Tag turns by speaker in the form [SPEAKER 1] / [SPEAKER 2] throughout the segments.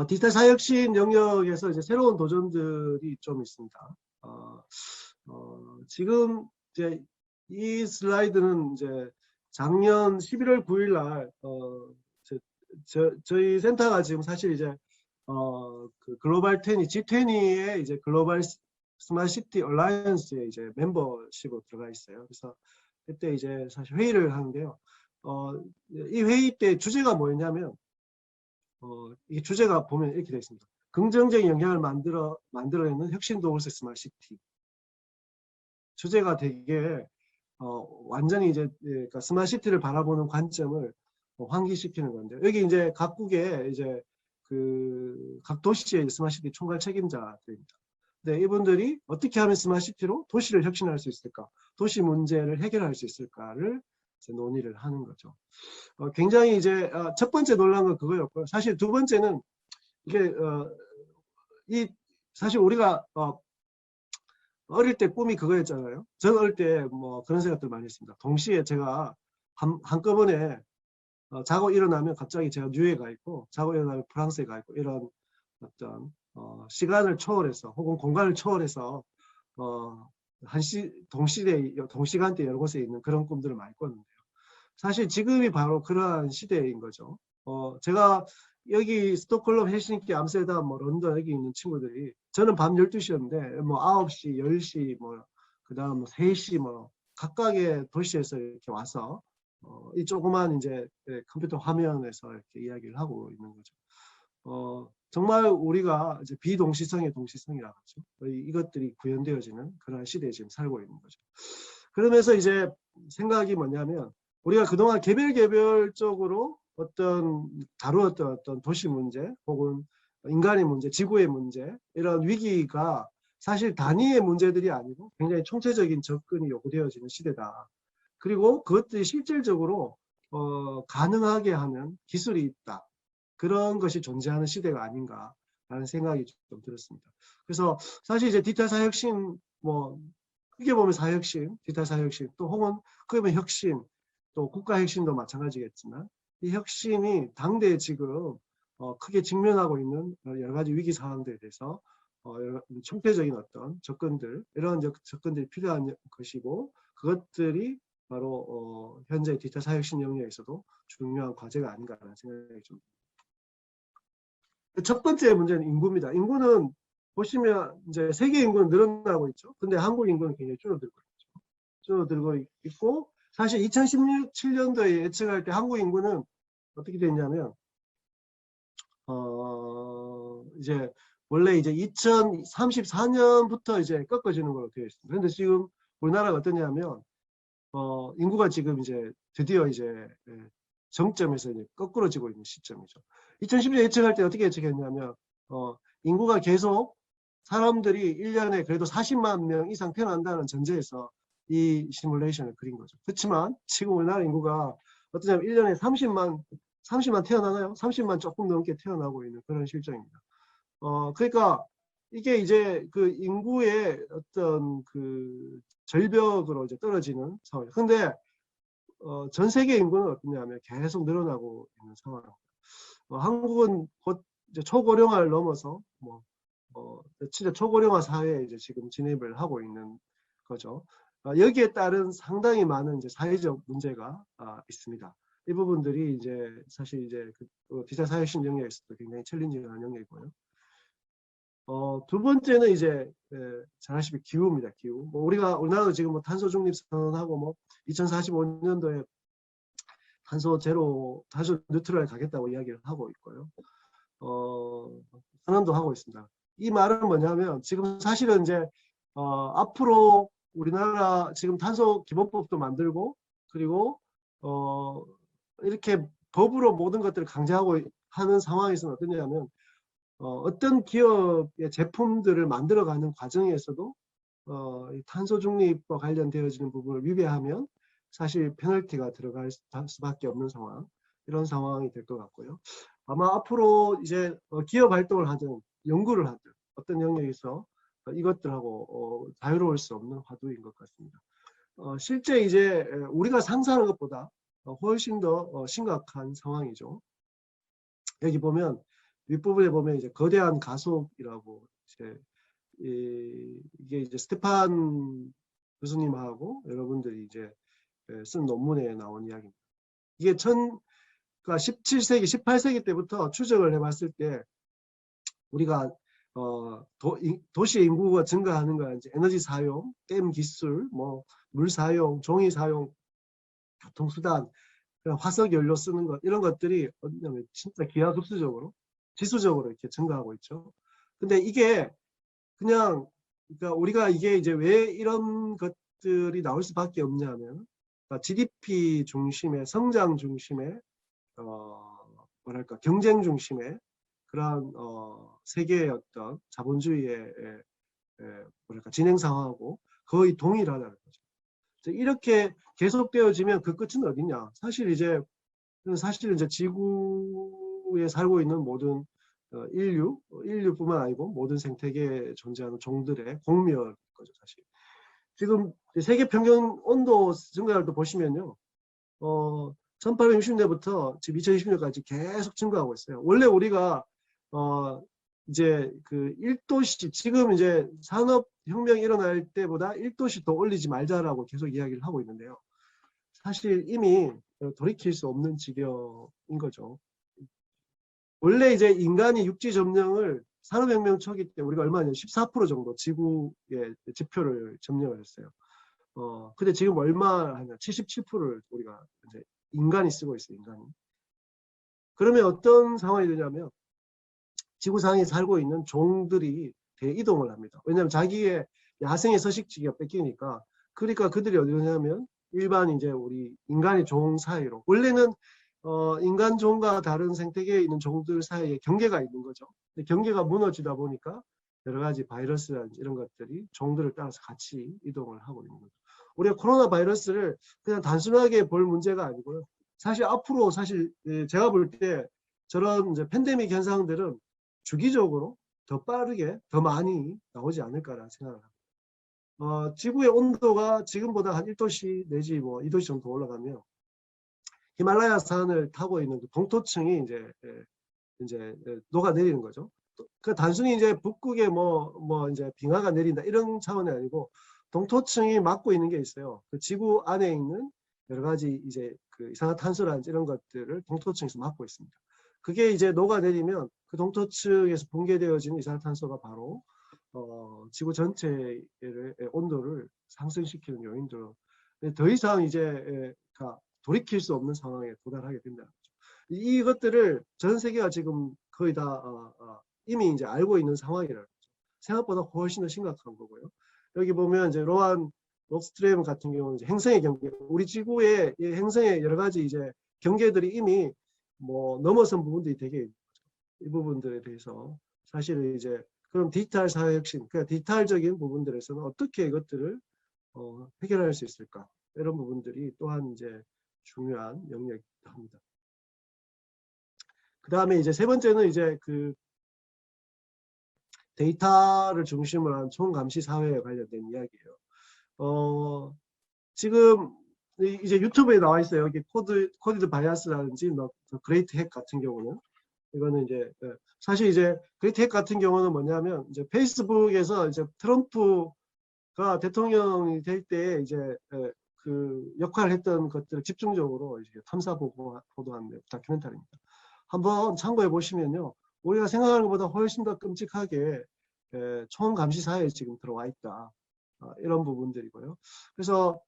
[SPEAKER 1] 어, 디지털 사회혁신 영역에서 이제 새로운 도전들이 좀 있습니다. 어, 어, 지금 이제 이 슬라이드는 이제 작년 11월 9일 날 어, 저, 저, 저희 센터가 지금 사실 이제 어, 그 글로벌 20, G20의 이제 글로벌 스마트 시티 얼라이언스에 이제 멤버십으로 들어가 있어요. 그래서 그때 이제 사실 회의를 하는데요. 어, 이 회의 때 주제가 뭐였냐면 어, 이 주제가 보면 이렇게 되어 있습니다. 긍정적인 영향을 만들어 만들어내는 혁신 도구스 스마트 시티. 주제가 되게 어, 완전히 이제 예, 그러니까 스마트 시티를 바라보는 관점을 어, 환기시키는 건데 여기 이제 각국의 이제 그 각 도시의 스마트 시티 총괄 책임자들입니다. 네, 이분들이 어떻게 하면 스마트 시티로 도시를 혁신할 수 있을까, 도시 문제를 해결할 수 있을까를 논의를 하는 거죠. 어, 굉장히 이제 어, 첫 번째 놀란 건 그거였고요. 사실 두 번째는 이게 어, 이 사실 우리가 어, 어릴 때 꿈이 그거였잖아요. 저는 어릴 때 뭐 그런 생각들 많이 했습니다. 동시에 제가 한, 한꺼번에 어, 자고 일어나면 갑자기 제가 뉴욕에 가 있고 자고 일어나면 프랑스에 가 있고 이런 어떤 어, 시간을 초월해서 혹은 공간을 초월해서 어, 한시 동시대 동시간대 여러 곳에 있는 그런 꿈들을 많이 꿨는데요. 사실 지금이 바로 그러한 시대인 거죠. 어, 제가 여기 스톡홀름, 헬싱키, 암스테르담, 뭐 런던 여기 있는 친구들이 저는 밤 12시였는데 뭐 9시, 10시 뭐 그다음 뭐 3시 뭐 각각의 도시에서 이렇게 와서 어, 이 조그만 이제 예, 컴퓨터 화면에서 이렇게 이야기를 하고 있는 거죠. 어, 정말 우리가 이제 비동시성의 동시성이라고 하죠. 이- 이것들이 구현되어지는 그런 시대에 지금 살고 있는 거죠. 그러면서 이제 생각이 뭐냐면 우리가 그동안 개별 개별적으로 어떤 다루었던 어떤 도시 문제 혹은 인간의 문제, 지구의 문제 이런 위기가 사실 단위의 문제들이 아니고 굉장히 총체적인 접근이 요구되어지는 시대다. 그리고 그것들이 실질적으로 어, 가능하게 하는 기술이 있다. 그런 것이 존재하는 시대가 아닌가라는 생각이 좀 들었습니다. 그래서 사실 이제 디지털 사회혁신 뭐 크게 보면 사회혁신, 디지털 사회혁신 또 혹은 크게 보면 혁신 또 국가 혁신도 마찬가지겠지만 이 혁신이 당대에 지금 어, 크게 직면하고 있는 여러 가지 위기 상황들에 대해서 어, 총체적인 어떤 접근들 이런 적- 접근들이 필요한 것이고 그것들이 바로 어, 현재 디지털 사회혁신 영역에서도 중요한 과제가 아닌가라는 생각이 좀 첫 번째 문제는 인구입니다. 인구는 보시면 이제 세계 인구는 늘어나고 있죠. 근데 한국 인구는 굉장히 줄어들고 있죠. 줄어들고 있- 있고 사실 2017년도에 예측할 때 한국 인구는 어떻게 됐냐면 어 이제 원래 이제 2034년부터 이제 꺾어지는 걸로 되어 있습니다. 근데 지금 우리나라가 어떠냐면 어 인구가 지금 이제 드디어 이제 예, 정점에서 이제 거꾸러지고 있는 시점이죠. 2010년 예측할 때 어떻게 예측했냐면 어 인구가 계속 사람들이 1년에 그래도 40만 명 이상 태어난다는 전제에서 이 시뮬레이션을 그린 거죠. 그렇지만 지금 우리나라 인구가 어떠냐면 1년에 30만 30만 태어나나요? 30만 조금 넘게 태어나고 있는 그런 실정입니다. 어 그러니까 이게 이제 그 인구의 어떤 그 절벽으로 이제 떨어지는 상황. 근데 어, 전 세계 인구는 어떠냐면 계속 늘어나고 있는 상황입니다. 어, 한국은 곧 이제 초고령화를 넘어서 뭐 어, 진짜 초고령화 사회에 이제 지금 진입을 하고 있는 거죠. 어, 여기에 따른 상당히 많은 이제 사회적 문제가 아, 있습니다. 이 부분들이 이제 사실 이제 그, 어, 디지털 사회신 영역에서도 굉장히 챌린징한 영역이고요. 어, 두 번째는 이제 에, 잘 아시면 기후입니다. 기후. 뭐 우리가 우리나라도 지금 뭐 탄소 중립 선언하고 뭐 2045년도에 탄소 제로, 탄소 뉴트럴 가겠다고 이야기를 하고 있고요. 어, 선언도 하고 있습니다. 이 말은 뭐냐면 지금 사실은 이제 어, 앞으로 우리나라 지금 탄소 기본법도 만들고 그리고 어, 이렇게 법으로 모든 것들을 강제하고 하는 상황에서는 어떠냐면 어, 어떤 기업의 제품들을 만들어가는 과정에서도 어, 이 탄소 중립과 관련되어지는 부분을 위배하면 사실 페널티가 들어갈 수- 수밖에 없는 상황 이런 상황이 될 것 같고요. 아마 앞으로 이제 어, 기업 활동을 하든 연구를 하든 어떤 영역에서 어, 이것들하고 어, 자유로울 수 없는 화두인 것 같습니다. 어, 실제 이제 에, 우리가 상상하는 것보다 어, 훨씬 더 어, 심각한 상황이죠. 여기 보면 윗부분에 보면 이제 거대한 가속이라고 이제 이, 이게 이제 스테판 교수님하고 여러분들이 이제 예, 쓴 논문에 나온 이야기입니다. 이게 천, 그러니까 17세기, 18세기 때부터 추적을 해봤을 때 우리가 어, 도, 이- 도시의 인구가 증가하는 건 이제 에너지 사용, 댐 기술, 뭐 물 사용, 종이 사용, 교통수단, 화석 연료 쓰는 것 이런 것들이 어디냐면 진짜 기하급수적으로 지수적으로 이렇게 증가하고 있죠. 근데 이게 그냥 그러니까 우리가 이게 이제 왜 이런 것들이 나올 수밖에 없냐면 그러니까 GDP 중심의 성장 중심의 어 뭐랄까 경쟁 중심의 그러한 어 세계의 어떤 자본주의의 에, 에, 뭐랄까 진행 상황하고 거의 동일하다는 거죠. 이렇게 계속되어지면 그 끝은 어디냐? 사실 이제 사실 이제 지구 에 살고 있는 모든 어, 인류, 어, 인류뿐만 아니고 모든 생태계에 존재하는 종들의 공멸인 거죠, 사실. 지금 세계 평균 온도 증가를 또 보시면요. 어, 1860년대부터 지금 2020년까지 계속 증가하고 있어요. 원래 우리가 어, 이제 그 1도씨 지금 이제 산업 혁명이 일어날 때보다 1도씨 더 올리지 말자라고 계속 이야기를 하고 있는데요. 사실 이미 돌이킬 수 없는 지경인 거죠. 원래 이제 인간이 육지 점령을 산업혁명 초기 때 우리가 얼마냐 14% 정도 지구의 지표를 점령을 했어요. 어, 근데 지금 얼마 하냐 77%를 우리가 이제 인간이 쓰고 있어요, 인간이. 그러면 어떤 상황이 되냐면 지구상에 살고 있는 종들이 대이동을 합니다. 왜냐하면 자기의 야생의 서식지가 뺏기니까 그러니까 그들이 어디 가냐면 일반 이제 우리 인간의 종 사이로 원래는 어, 인간 종과 다른 생태계에 있는 종들 사이에 경계가 있는 거죠. 근데 경계가 무너지다 보니까 여러 가지 바이러스라든지 이런 것들이 종들을 따라서 같이 이동을 하고 있는 거죠. 우리가 코로나 바이러스를 그냥 단순하게 볼 문제가 아니고요. 사실 앞으로 사실 예, 제가 볼 때 저런 이제 팬데믹 현상들은 주기적으로 더 빠르게 더 많이 나오지 않을까라는 생각을 합니다. 어, 지구의 온도가 지금보다 한 1도씨 내지 뭐 2도씨 정도 올라가면 히말라야 산을 타고 있는 그 동토층이 이제 예, 이제 예, 녹아내리는 거죠. 그 단순히 이제 북극에 뭐 뭐 이제 빙하가 내린다 이런 차원이 아니고 동토층이 막고 있는 게 있어요. 그 지구 안에 있는 여러 가지 이제 그 이산화탄소라든지 이런 것들을 동토층에서 막고 있습니다. 그게 이제 녹아내리면 그 동토층에서 붕괴되어지는 이산화탄소가 바로 어, 지구 전체의 온도를 상승시키는 요인들로 더 이상 이제 에, 가 돌이킬 수 없는 상황에 도달하게 된다는 거죠. 이것들을 전 세계가 지금 거의 다 어, 어, 이미 이제 알고 있는 상황이라는 거죠. 생각보다 훨씬 더 심각한 거고요. 여기 보면 이제 로안 록스트레임 같은 경우는 행성의 경계, 우리 지구의 이 행성의 여러 가지 이제 경계들이 이미 뭐 넘어선 부분들이 되게 있는 거죠. 이 부분들에 대해서 사실은 이제 그럼 디지털 사회 혁신, 그 디지털적인 부분들에서는 어떻게 이것들을 어, 해결할 수 있을까? 이런 부분들이 또한 이제 중요한 영역이기도 합니다. 그 다음에 이제 세 번째는 이제 그 데이터를 중심으로 한 총감시 사회에 관련된 이야기예요. 어, 지금 이- 이제 유튜브에 나와 있어요. 여기 코드, 코디드 바이아스라든지 뭐 그레이트 핵 같은 경우는 이거는 이제 예, 사실 이제 그레이트 핵 같은 경우는 뭐냐면 이제 페이스북에서 이제 트럼프가 대통령이 될 때 이제 예, 그 역할을 했던 것들을 집중적으로 이제 탐사 보고 보도한 다큐멘터리입니다. 한번 참고해 보시면요. 우리가 생각하는 것보다 훨씬 더 끔찍하게 에, 총감시 사회에 지금 들어와 있다. 어, 이런 부분들이고요. 그래서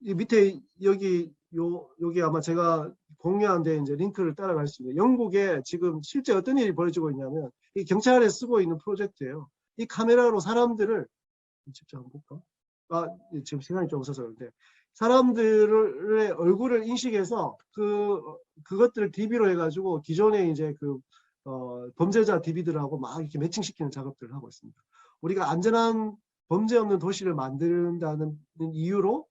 [SPEAKER 1] 이 밑에 여기 요 여기 아마 제가 공유한 데 이제 링크를 따라갈 수 있는 영국에 지금 실제 어떤 일이 벌어지고 있냐면 이 경찰에 쓰고 있는 프로젝트예요. 이 카메라로 사람들을 직접 한번 볼까? 아 지금 시간이 좀 없어서 그런데 사람들의 얼굴을 인식해서 그 그것들을 DB로 해가지고 기존에 이제 그 어, 범죄자 DB들하고 막 이렇게 매칭시키는 작업들을 하고 있습니다. 우리가 안전한 범죄 없는 도시를 만든다는 이유로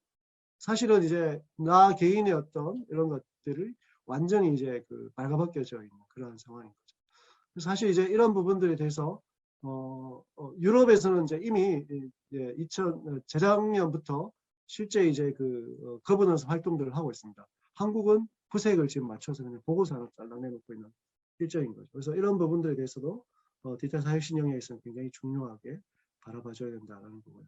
[SPEAKER 1] 사실은 이제 나 개인의 어떤 이런 것들을 완전히 이제 그 발가벗겨져 있는 그런 상황인 거죠. 사실 이제 이런 부분들에 대해서 어, 어, 유럽에서는 이제 이미 예, 2000 재작년부터 실제 이제 그 어, 거버넌스 활동들을 하고 있습니다. 한국은 후색을 지금 맞춰서 그냥 보고서를 잘라내놓고 있는 실정인 거죠. 그래서 이런 부분들에 대해서도 어, 디지털 사회신 영역에서는 굉장히 중요하게 바라봐줘야 된다는 거고요.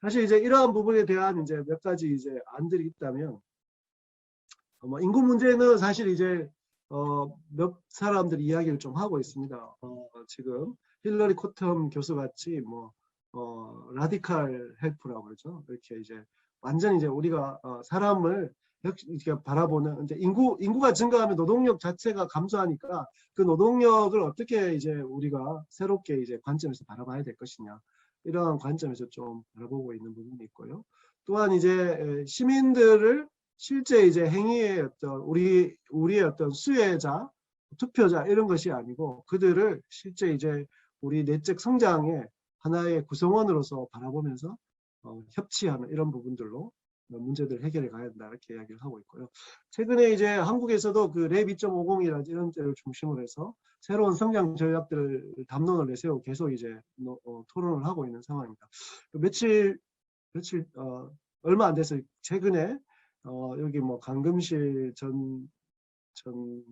[SPEAKER 1] 사실 이제 이러한 부분에 대한 이제 몇 가지 이제 안들이 있다면 어, 뭐 인구 문제는 사실 이제 어, 몇 사람들이 이야기를 좀 하고 있습니다. 어, 지금 힐러리 코텀 교수 같이 뭐 어, 라디칼 헬프라고 그러죠. 이렇게 이제 완전 이제 우리가 어, 사람을 이렇게 바라보는 이제 인구 인구가 증가하면 노동력 자체가 감소하니까 그 노동력을 어떻게 이제 우리가 새롭게 이제 관점에서 바라봐야 될 것이냐 이러한 관점에서 좀 바라보고 있는 부분이 있고요. 또한 이제 에, 시민들을 실제 이제 행위의 어떤 우리 우리의 어떤 수혜자, 투표자 이런 것이 아니고 그들을 실제 이제 우리 내적 성장의 하나의 구성원으로서 바라보면서 어, 협치하는 이런 부분들로 문제들 해결해 가야 된다 이렇게 이야기를 하고 있고요. 최근에 이제 한국에서도 그 랩 2.50이라는 이런 때를 중심으로 해서 새로운 성장 전략들을 담론을 내세우고 계속 이제 뭐, 어, 토론을 하고 있는 상황입니다. 며칠 며칠 어, 얼마 안 돼서 최근에 어, 여기 뭐 강금실 전, 전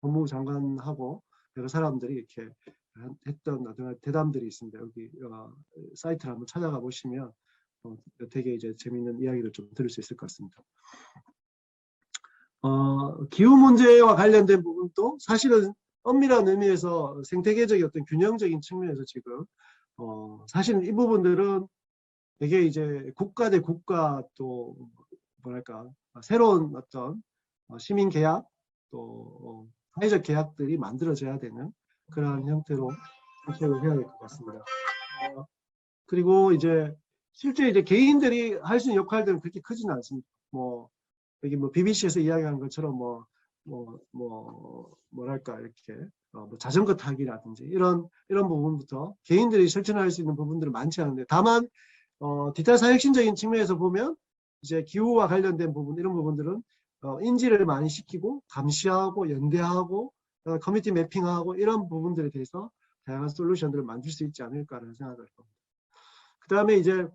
[SPEAKER 1] 법무부 장관하고 여러 사람들이 이렇게 했던 어떤 대담들이 있습니다. 여기 어, 사이트를 한번 찾아가 보시면 어, 되게 이제 재미있는 이야기를 좀 들을 수 있을 것 같습니다. 어, 기후 문제와 관련된 부분도 사실은 엄밀한 의미에서 생태계적인 어떤 균형적인 측면에서 지금 어, 사실 이 부분들은 되게 이제 국가 대 국가 또 뭐랄까 새로운 어떤 어, 시민 계약 또 어, 사회적 계약들이 만들어져야 되는 그러한 형태로 정책을 해야 될 것 같습니다. 어, 그리고 이제 실제 이제 개인들이 할 수 있는 역할들은 그렇게 크지는 않습니다. 뭐 여기 뭐 BBC에서 이야기한 것처럼 뭐 뭐, 뭐, 뭐랄까, 이렇게, 어, 뭐 자전거 타기라든지, 이런, 이런 부분부터 개인들이 실천할 수 있는 부분들은 많지 않은데, 다만, 어, 디지털 사회혁신적인 측면에서 보면, 이제 기후와 관련된 부분, 이런 부분들은, 어, 인지를 많이 시키고, 감시하고, 연대하고, 어, 커뮤니티 매핑하고, 이런 부분들에 대해서 다양한 솔루션들을 만들 수 있지 않을까라는 생각을 합니다. 그 다음에 이제,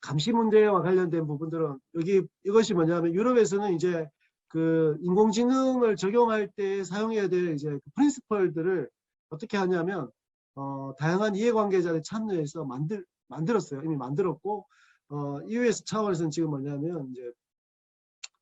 [SPEAKER 1] 감시 문제와 관련된 부분들은, 여기, 이것이 뭐냐면, 유럽에서는 이제, 그 인공지능을 적용할 때 사용해야 될 이제 그 프린시펄들을 어떻게 하냐면 어, 다양한 이해관계자를 참여해서 만들 만들었어요. 이미 만들었고 어, EUS 차원에서는 지금 뭐냐면 이제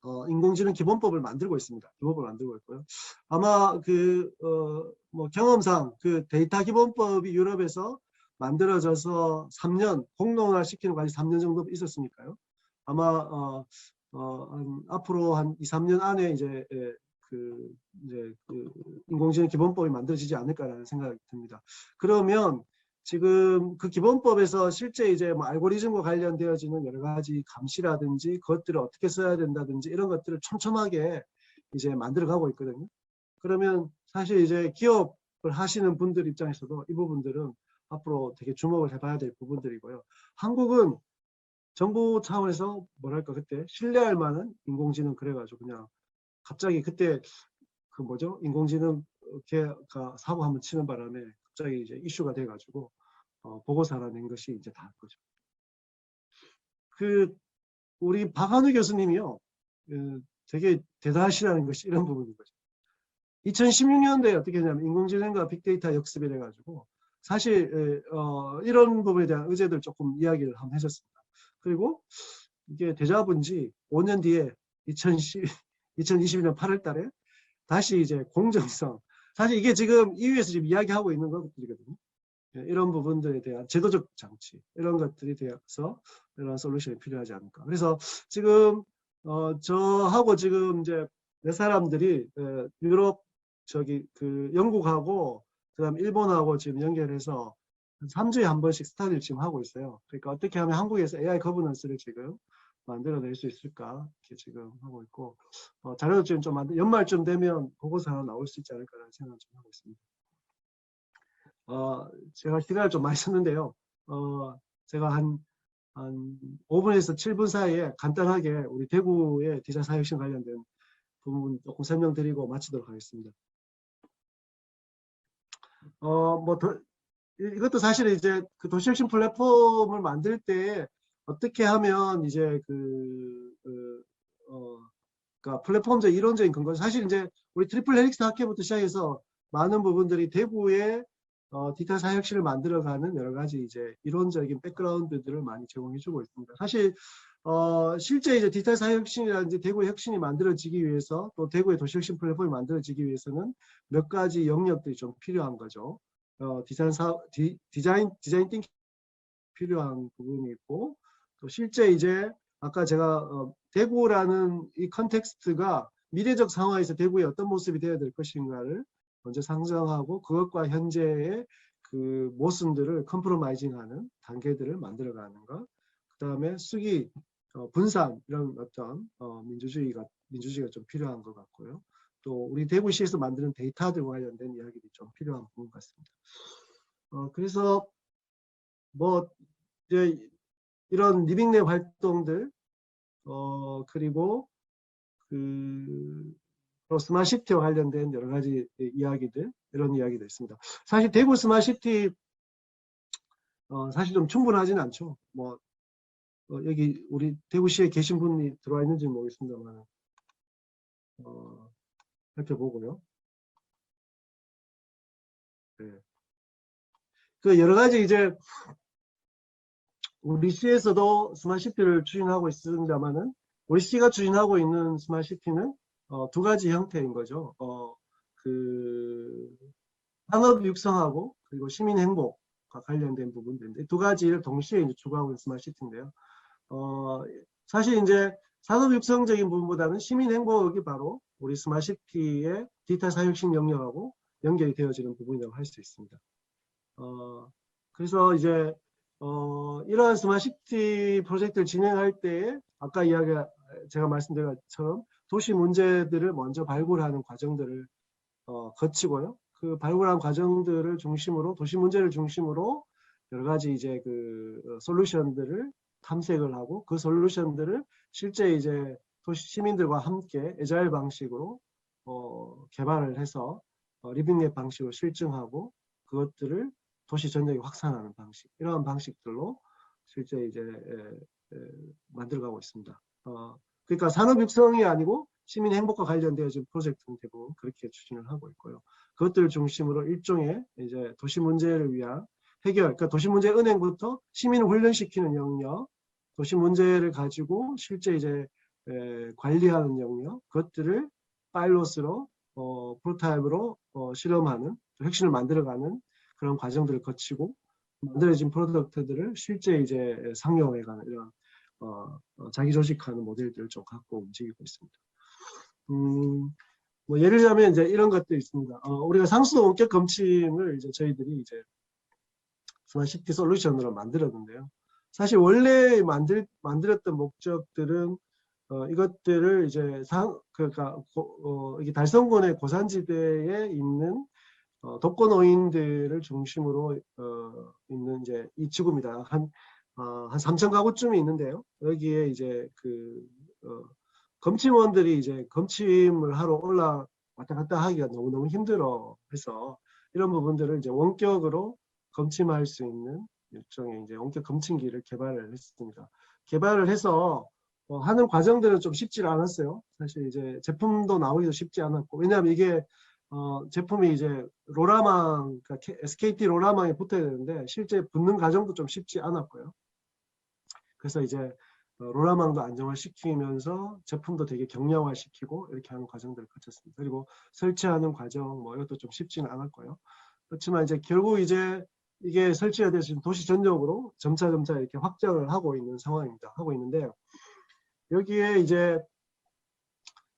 [SPEAKER 1] 어, 인공지능 기본법을 만들고 있습니다. 기본법을 만들고 있고요. 아마 그 어, 뭐 경험상 그 데이터 기본법이 유럽에서 만들어져서 3년 공론화 시키는 과정이 3년 정도 있었으니까요. 아마 어, 어, 한, 앞으로 한 2, 3년 안에 이제 예, 그 이제 그 인공지능 기본법이 만들어지지 않을까라는 생각이 듭니다. 그러면 지금 그 기본법에서 실제 이제 뭐 알고리즘과 관련되어지는 여러 가지 감시라든지 그것들을 어떻게 써야 된다든지 이런 것들을 촘촘하게 이제 만들어가고 있거든요. 그러면 사실 이제 기업을 하시는 분들 입장에서도 이 부분들은 앞으로 되게 주목을 해봐야 될 부분들이고요. 한국은 정부 차원에서 뭐랄까 그때 신뢰할 만한 인공지능 그래가지고 그냥 갑자기 그때 그 뭐죠 인공지능 개가 사고 한번 치는 바람에 갑자기 이제 이슈가 돼가지고 어, 보고서 하나 낸 것이 이제 다 거죠. 그 우리 박한우 교수님이요 그 되게 대단하시다는 것이 이런 부분인 거죠. 2016년도에 어떻게 했냐면 인공지능과 빅데이터 역습을 해가지고 사실 어, 이런 부분에 대한 의제들 조금 이야기를 한번 해줬습니다. 그리고 이게 대자본지 5년 뒤에 2010, 2022년 8월 달에 다시 이제 공정성. 사실 이게 지금 EU에서 지금 이야기하고 있는 것들이거든요. 예, 이런 부분들에 대한 제도적 장치, 이런 것들이 되어서 이런 솔루션이 필요하지 않을까. 그래서 지금, 어, 저하고 지금 이제 몇 사람들이 에, 유럽, 저기, 그, 영국하고, 그 다음 일본하고 지금 연결해서 3주에 한 번씩 스타디를 지금 하고 있어요. 그러니까 어떻게 하면 한국에서 AI 거버넌스를 지금 만들어낼 수 있을까 이렇게 지금 하고 있고 어, 자료도 지금 좀 연말쯤 되면 보고서 하나 나올 수 있지 않을까라는 생각을 좀 하고 있습니다. 어, 제가 시간을 좀 많이 썼는데요. 어, 제가 한, 한 5분에서 7분 사이에 간단하게 우리 대구의 디자 사육신 관련된 부분 조금 설명드리고 마치도록 하겠습니다. 어, 뭐 더, 이- 이것도 사실 이제 그 도시혁신 플랫폼을 만들 때 어떻게 하면 이제 그, 그 어, 그러니까 플랫폼적 이론적인 근거 사실 이제 우리 트리플 헬릭스 학회부터 시작해서 많은 부분들이 대구의 어, 디지털 사회혁신을 만들어가는 여러 가지 이제 이론적인 백그라운드들을 많이 제공해주고 있습니다. 사실 어, 실제 이제 디지털 사회혁신이라든지 대구의 혁신이 만들어지기 위해서 또 대구의 도시혁신 플랫폼이 만들어지기 위해서는 몇 가지 영역들이 좀 필요한 거죠. 어, 디자인 사, 디, 디자인 디자인 띵 필요한 부분이 있고 또 실제 이제 아까 제가 어, 대구라는 이 컨텍스트가 미래적 상황에서 대구의 어떤 모습이 되어야 될 것인가를 먼저 상정하고 그것과 현재의 그 모순들을 컴프로마이징하는 단계들을 만들어가는 것. 그 다음에 수기, 어, 분산 이런 어떤 어, 민주주의가 민주주의가 좀 필요한 것 같고요. 또 우리 대구시에서 만드는 데이터들과 관련된 이야기들이 좀 필요한 부분 같습니다. 어, 그래서 뭐 이제 이런 리빙랩 활동들 어 그리고 그또 스마시티와 관련된 여러 가지 이야기들 이런 이야기도 있습니다. 사실 대구 스마시티 어 사실 좀 충분하진 않죠. 뭐 어, 여기 우리 대구시에 계신 분이 들어와 있는지 모르겠습니다만 어 살펴보고요. 네. 그 여러 가지 이제 우리 시에서도 스마시티를 추진하고 있습니다만은 우리 시가 추진하고 있는 스마시티는 어, 두 가지 형태인 거죠. 어, 그 산업 육성하고 그리고 시민 행복과 관련된 부분들인데 두 가지를 동시에 이제 추구하고 있는 스마시티인데요. 어, 사실 이제 산업 육성적인 부분보다는 시민 행복이 바로 우리 스마시티의 디지털 사회혁신 영역하고 연결이 되어지는 부분이라고 할 수 있습니다. 어, 그래서 이제 어, 이러한 스마시티 프로젝트를 진행할 때 아까 이야기 제가 말씀드린 것처럼 도시 문제들을 먼저 발굴하는 과정들을 어, 거치고요. 그 발굴한 과정들을 중심으로 도시 문제를 중심으로 여러 가지 이제 그 어, 솔루션들을 탐색을 하고 그 솔루션들을 실제 이제 도시 시민들과 함께 에자일 방식으로 어, 개발을 해서 어, 리빙랩 방식으로 실증하고 그것들을 도시 전역에 확산하는 방식 이러한 방식들로 실제 이제 에, 에, 만들어가고 있습니다. 어, 그러니까 산업 육성이 아니고 시민 행복과 관련되어진 프로젝트는 대부분 그렇게 추진을 하고 있고요. 그것들을 중심으로 일종의 이제 도시 문제를 위한 해결, 그러니까 도시 문제 은행부터 시민을 훈련시키는 영역, 도시 문제를 가지고 실제 이제 에, 관리하는 영역, 그것들을 파일럿으로 어, 프로타입으로 어, 실험하는 혁신을 만들어가는 그런 과정들을 거치고 만들어진 프로덕트들을 실제 이제 상용해가는 이런 어, 어, 자기 조직하는 모델들을 좀 갖고 움직이고 있습니다. 음, 뭐 예를 들자면 이제 이런 것도 있습니다. 어, 우리가 상수도 원격 검침을 이제 저희들이 이제 스마시티 솔루션으로 만들었는데요. 사실 원래 만들 만들었던 목적들은 어, 이것들을 이제 상 그러니까 고, 어, 이게 달성군의 고산지대에 있는 어, 독거 노인들을 중심으로 어, 있는 이제 이 지구입니다. 한, 어, 한 3천 가구쯤이 있는데요. 여기에 이제 그 어, 검침원들이 이제 검침을 하러 올라 왔다 갔다 하기가 너무너무 힘들어 해서 이런 부분들을 이제 원격으로 검침할 수 있는 일종의 이제 원격 검침기를 개발을 했습니다. 개발을 해서 어, 하는 과정들은 좀 쉽지 않았어요. 사실 이제 제품도 나오기도 쉽지 않았고 왜냐하면 이게 어, 제품이 이제 로라망, 그러니까 SKT 로라망에 붙어야 되는데 실제 붙는 과정도 좀 쉽지 않았고요. 그래서 이제 어, 로라망도 안정화시키면서 제품도 되게 경량화시키고 이렇게 하는 과정들을 거쳤습니다. 그리고 설치하는 과정 뭐 이것도 좀 쉽지는 않았고요. 그렇지만 이제 결국 이제 이게 설치가 돼서 지금 도시 전역으로 점차 점차 이렇게 확장을 하고 있는 상황입니다. 하고 있는데 여기에 이제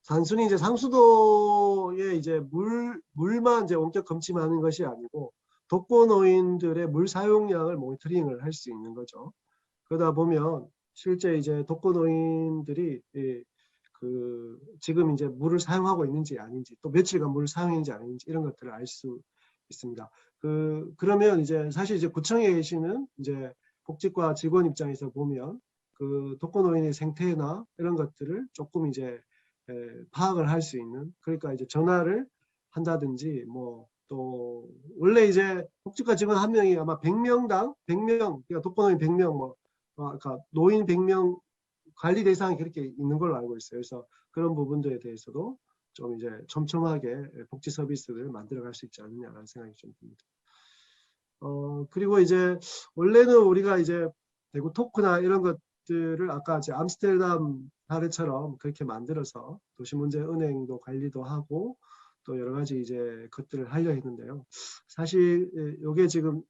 [SPEAKER 1] 단순히 이제 상수도에 이제 물 물만 이제 원격 검침하는 것이 아니고 독거 노인들의 물 사용량을 모니터링을 할 수 있는 거죠. 그러다 보면 실제 이제 독거노인들이 예, 그 지금 이제 물을 사용하고 있는지 아닌지 또 며칠간 물을 사용했는지 아닌지 이런 것들을 알 수 있습니다. 그 그러면 이제 사실 이제 구청에 계시는 이제 복지과 직원 입장에서 보면 그 독거노인의 생태나 이런 것들을 조금 이제 에, 파악을 할 수 있는 그러니까 이제 전화를 한다든지 뭐 또 원래 이제 복지과 직원 한 명이 아마 100명당 100명 그러니까 독거노인 100명 뭐 어, 그러니까 노인 100명 관리 대상이 그렇게 있는 걸로 알고 있어요. 그래서 그런 부분들에 대해서도 좀 이제 촘촘하게 복지 서비스를 만들어 갈 수 있지 않느냐라는 생각이 좀 듭니다. 어 그리고 이제 원래는 우리가 이제 대구 토크나 이런 것들을 아까 이제 암스테르담 사례처럼 그렇게 만들어서 도시문제 은행도 관리도 하고 또 여러 가지 이제 것들을 하려 했는데요. 사실 이게 지금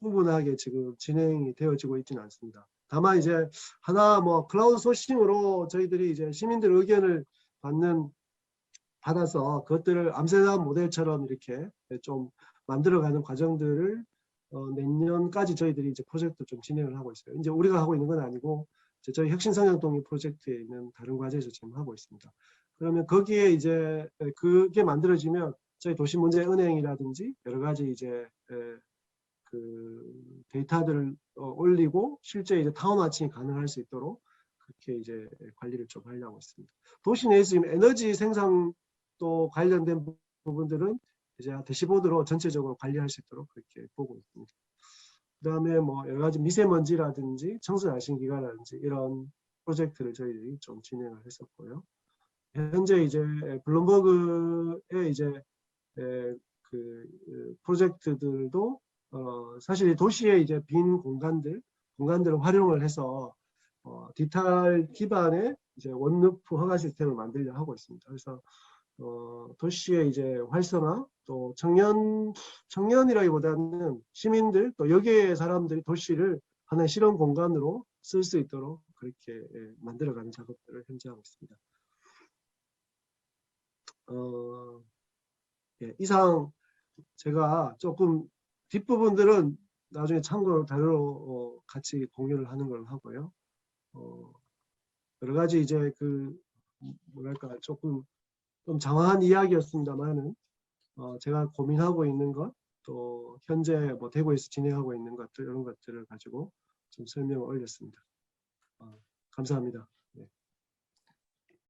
[SPEAKER 1] 충분하게 지금 진행이 되어지고 있지는 않습니다. 다만 이제 하나 뭐 클라우드 소싱으로 저희들이 이제 시민들 의견을 받는 받아서 그것들을 암세담 모델처럼 이렇게 좀 만들어가는 과정들을 어, 내년까지 저희들이 이제 프로젝트 좀 진행을 하고 있어요. 이제 우리가 하고 있는 건 아니고 저희 혁신성장동의 프로젝트에 있는 다른 과제에서 지금 하고 있습니다. 그러면 거기에 이제 그게 만들어지면 저희 도시문제은행이라든지 여러 가지 이제 에, 그 데이터들을 어, 올리고 실제 이제 타운 마칭이 가능할 수 있도록 그렇게 이제 관리를 좀 하려고 있습니다. 도시 내에서 지금 에너지 생산도 관련된 부- 부분들은 이제 대시보드로 전체적으로 관리할 수 있도록 그렇게 보고 있습니다. 그 다음에 뭐 여러 가지 미세먼지라든지 청소 야신 기관이라든지 이런 프로젝트를 저희들이 좀 진행을 했었고요. 현재 이제 블룸버그의 이제 에, 그그 프로젝트들도 어, 사실 도시의 이제 빈 공간들, 공간들을 활용을 해서 어, 디지털 기반의 이제 원루프 허가 시스템을 만들려 하고 있습니다. 그래서 어, 도시의 이제 활성화, 또 청년, 청년이라기보다는 시민들, 또 여기의 사람들이 도시를 하나의 실험 공간으로 쓸 수 있도록 그렇게 예, 만들어가는 작업들을 현재 하고 있습니다. 어, 예, 이상 제가 조금 뒷부분들은 나중에 참고로 자료로 어, 같이 공유를 하는 걸 하고요. 어, 여러 가지 이제 그 뭐랄까 조금 좀 장황한 이야기였습니다만은 어, 제가 고민하고 있는 것, 또 현재 뭐 대구에서 진행하고 있는 것들 이런 것들을 가지고 좀 설명을 올렸습니다. 어, 감사합니다.